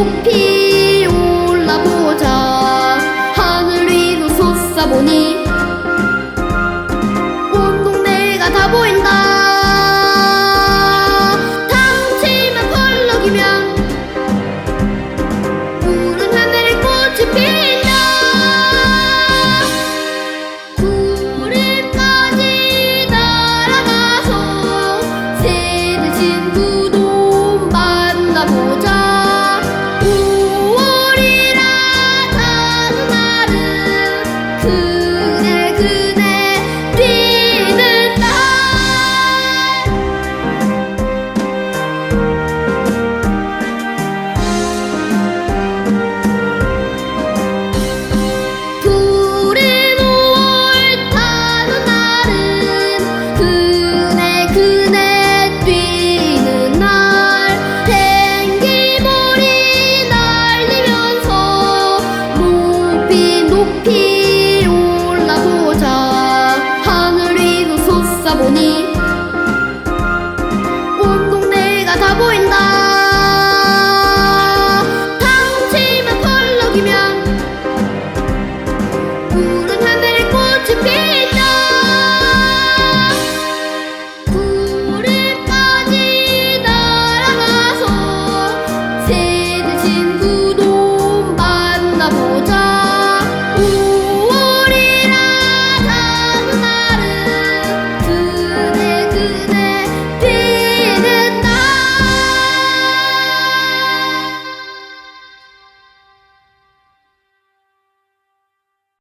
높이 올라보자. 하늘 위로 솟아보니 높이 높이 올라보자. 하늘 위로 솟아보니 온 동네가 다 보인다. 당치만 펄럭이면 푸른 하늘에 꽃이 피자. 불이 빠지 날아가서 새 대신 구도 만나보자.